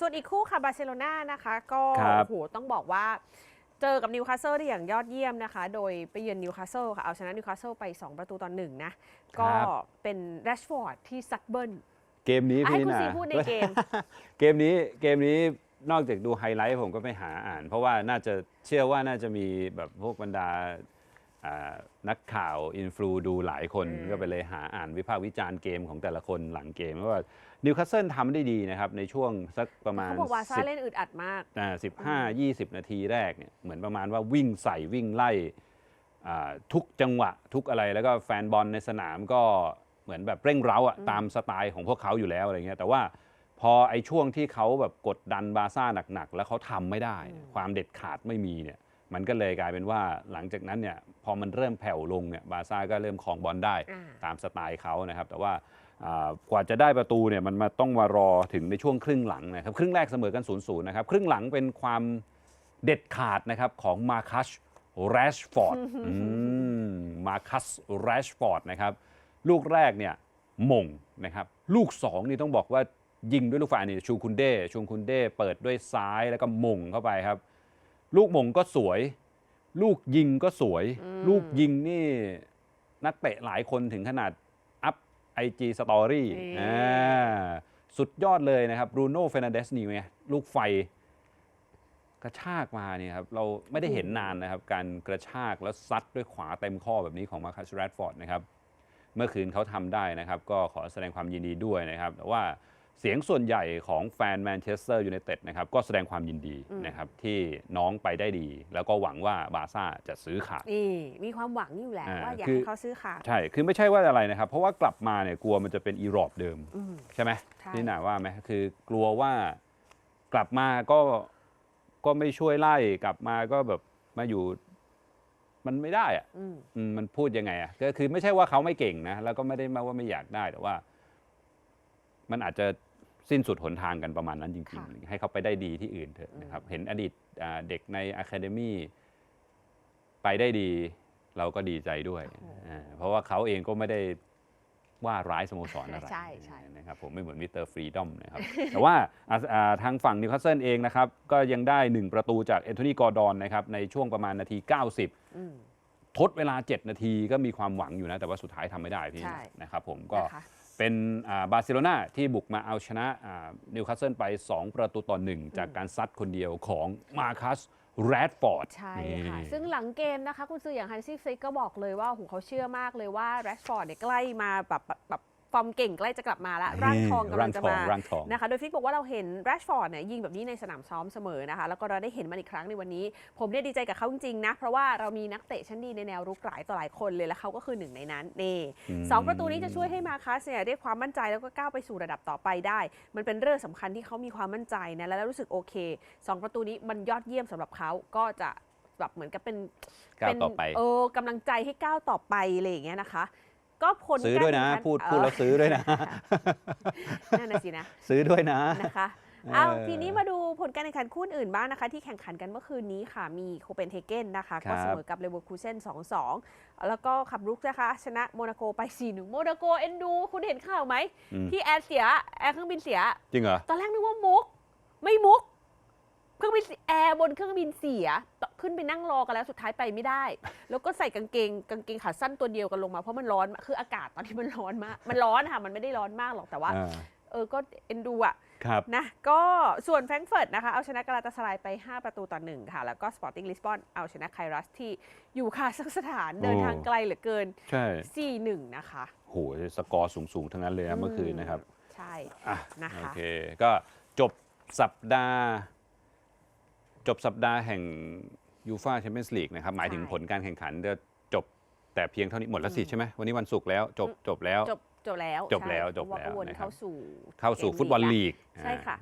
ส่วนอีกคู่ค่ะบาร์เซโลนานะคะ ก็ครับโอ้โหต้องบอกว่า เจอกับนิวคาสเซิลได้อย่างยอดเยี่ยมนะคะ โดยไปเยือนนิวคาสเซิลค่ะ เอาชนะนิวคาสเซิลไป 2 ประตูต่อหนึ่งนะ ก็เป็นแรชฟอร์ดที่ซัดเบิลเกมนี้อะให้พี่คุณนาซีพูดในเกม เกมนี้เกมนี้นอกจากดูไฮไลท์ผมก็ไปหาอ่าน เพราะว่าน่าจะเชื่อว่าน่าจะมีแบบพวกบรรดาอ่า นักข่าวอินฟลูดูหลายคนอืมก็ไปเลยหาอ่านวิพากษ์วิจารณ์เกมของแต่ละคนหลังเกมว่านิวคาสเซิลทำได้ดีนะครับ ในช่วงสักประมาณเขาบอกว่าซา10เล่นอึดอัดมากสิบห้ายี่สิบนาทีแรกเนี่ยเหมือนประมาณว่าวิ่งใส่วิ่งไล่อ่าทุกจังหวะทุกอะไรแล้วก็แฟนบอลในสนามก็เหมือนแบบเร่งเร้าอะตามสไตล์ของพวกเขาอยู่แล้วอะไรเงี้ยแต่ว่าพอไอ้ช่วงที่เขาแบบกดดันบาร์ซ่าหนักๆ แล้วเขาทำไม่ได้ ความเด็ดขาดไม่มีเนี่ย มันก็เลยกลายเป็นว่าหลังจากนั้นเนี่ยพอมันเริ่มแผ่วลงเนี่ยบาร์ซ่าก็เริ่มครองบอลได้อ่าตามสไตล์เขานะครับ แต่ว่าอ่ากว่าจะได้ประตูเนี่ยมันมาต้องมารอถึงในช่วงครึ่งหลังนะครับครึ่งแรกเสมอกัน0ูนย์นะครับครึ่งหลังเป็นความเด็ดขาดนะครับของมาคัสแรชฟอร์ดมาคัสแรชฟอร์ดนะครับลูกแรกเนี่ยหม่งนะครับลูก 2 นี่ต้องบอกว่ายิงด้วยลูกฝ่ายนี่ชูคุนเด้ชูคุนเด้เปิดด้วยซ้ายแล้วก็หม่งเข้าไปครับ ลูกหม่งก็สวย ลูกยิงก็สวยลูกยิงนี่นักเตะหลายคนถึงขนาดอัพ IG Story นี่ อ่าสุดยอดเลยนะครับบรูโน่เฟรนันเดสนี่ไงลูกไฟ กระชากมาเนี่ยครับเราไม่ได้เห็นนานนะครับ การกระชากแล้วซัดด้วยขวาเต็มข้อแบบนี้ของมาคัสแรดฟอร์ดนะครับ เมื่อคืนเขาทำได้นะครับ ก็ขอแสดงความยินดีด้วยนะครับ แต่ว่า เสียงส่วนใหญ่ของแฟนแมนเชสเตอร์ยูไนเต็ดนะครับก็แสดงความยินดีนะครับที่น้องไปได้ดี แล้วก็หวังว่าบาร์ซ่าจะซื้อขาดนี่มีความหวังอยู่แหละอ่าว่าอยากคือให้เขาซื้อขาดใช่ คือไม่ใช่ว่าอะไรนะครับ เพราะว่ากลับมาเนี่ยกลัวมันจะเป็นอีรอบเดิมอืมใช่ไหมใช่นี่หนาว่าไหมคือกลัวว่ากลับมาก็ก็ไม่ช่วยไล่กลับมาก็แบบมาอยู่มันไม่ได้อะอืมอืมมันพูดยังไงอะก็คือไม่ใช่ว่าเขาไม่เก่งนะแล้วก็ไม่ได้มาว่าไม่อยากได้แต่ว่า มันอาจจะสิ้นสุดหนทางกันประมาณนั้นจริง ค่ะๆ ให้เขาไปได้ดีที่อื่นเถอะนะครับ เห็นอดีตอ่าเด็กในอะคาเดมี่ไปได้ดีเราก็ดีใจด้วยอ่าเพราะว่าเขาเองก็ไม่ได้ว่าร้ายสโมสรอะไรใช่ใช่ นะครับผมไม่เหมือนมิสเตอร์ฟรีดอมนะครับ แต่ว่าอ่าอ่าทางฝั่งนิวคาสเซิลเองนะครับ ก็ยังได้ 1 ประตูจากเอนโทนีกอร์ดอนนะครับ ในช่วงประมาณนาที 90 อืม ทดเวลา 7 นาทีก็มีความหวังอยู่นะ แต่ว่าสุดท้ายทำไม่ได้พี่ใช่นะครับผมก็นะคะ เป็นอ่าบาร์เซโลนาที่บุกมาเอาชนะอ่านิวคาสเซิลไป 2 ประตูต่อหนึ่งจากการซัดคนเดียวของมาคัสแรดฟอร์ดใช่ค่ะ ซึ่งหลังเกมนะคะ คุณซื้ออย่างฮันซี่ฟลิกก็บอกเลยว่าโอ้โหเขาเชื่อมากเลยว่าแรชฟอร์ดเนี่ยใกล้มาแบบแบบแบบฟ อร์มเก่งใกล้จะกลับมาแล้วร่างทองกำลังจะมาร่างทองนะคะโดยฟลิกบอกว่าเราเห็นแรชฟอร์ดเนี่ยยิงแบบนี้ในสนามซ้อมเสมอนะคะแล้วก็เราได้เห็นมันอีกครั้งในวันนี้ ผมเนี่ยดีใจกับเขาจริงๆนะ เพราะว่าเรามีนักเตะชั้นดีในแนวรุกหลายต่อหลายคนเลยและเขาก็คือหนึ่งในนั้นนี่สองประตูนี้จะช่วยให้มาคัสเนี่ยได้ความมั่นใจแล้วก็ก้าวไปสู่ระดับต่อไปได้ มันเป็นเรื่องสำคัญที่เขามีความมั่นใจนะและรู้สึกโอเคสองประตูนี้มันยอดเยี่ยมสำหรับเขาก็จะแบบเหมือนกับเป็นก้าวต่อไปเออกำลังใจให้ก้าวต่อไปอะไรอย่างเงี้ยนะคะ ก็ผลซื้อด้วยนะการแข่งขัพูดพูดแล้วซื้อด้วยนะนั่นน่ะสินะซื้อด้วยนะนะคะเออเอาทีนี้มาดูผลการแข่งขันคู่อื่นบ้างนะคะ ที่แข่งขันกันเมื่อคืนนี้ค่ะ มีโคเปนเฮเกนนะคะครัก็บเสมอกับเลเวอร์คูเซน2-2 แล้วก็ขับรุกนะคะ ชนะโมนาโกไป 4-1 โมนาโกเอ็นดู คุณเห็นข่าวไหมอืมที่แอร์เสีย แอร์เครื่องบินเสีย จริงเหรอ ตอนแรกนึกว่ามุก ไม่มุก เครื่องบินแอร์บนเครื่องบินเสีย ขึ้นไปนั่งรอกันแล้วสุดท้ายไปไม่ได้ แล้วก็ใส่กางเกงกางเกงขาสั้นตัวเดียวกันลงมาเพราะมันร้อนมากคืออากาศตอนที่มันร้อนมาก มันร้อนค่ะมันไม่ได้ร้อนมากหรอกแต่ว่าอ่าเออก็เอ็นดูอะครับนะก็ส่วนแฟรงก์เฟิร์ตนะคะ เอาชนะกาลาตาสลายไป 5 ประตูต่อหนึ่งค่ะ แล้วก็สปอร์ติ้งลิสบอนเอาชนะไครัสที่อยู่คาซัคสถานเดินทางไกลเหลือเกินใช่4-1 นะคะโหสกอร์สูง ๆ ทั้งนั้นเลยนะเมื่อคืนนะครับ ใช่อะนะคะโอเค ก็จบสัปดาห์ จบสัปดาห์แห่ง ยูฟาแชมเปี้ยนส์ลีกนะครับหมายถึงผลการแข่งขันจะจบแต่เพียงเท่านี้หมดแล้วสิใช่ไหมวันนี้วันศุกร์แล้วจบจบแล้วจบจบแล้วจบแล้วจบแล้วเข้าสู่เข้าสู่ฟุตบอลลีก ใช่ค่ะ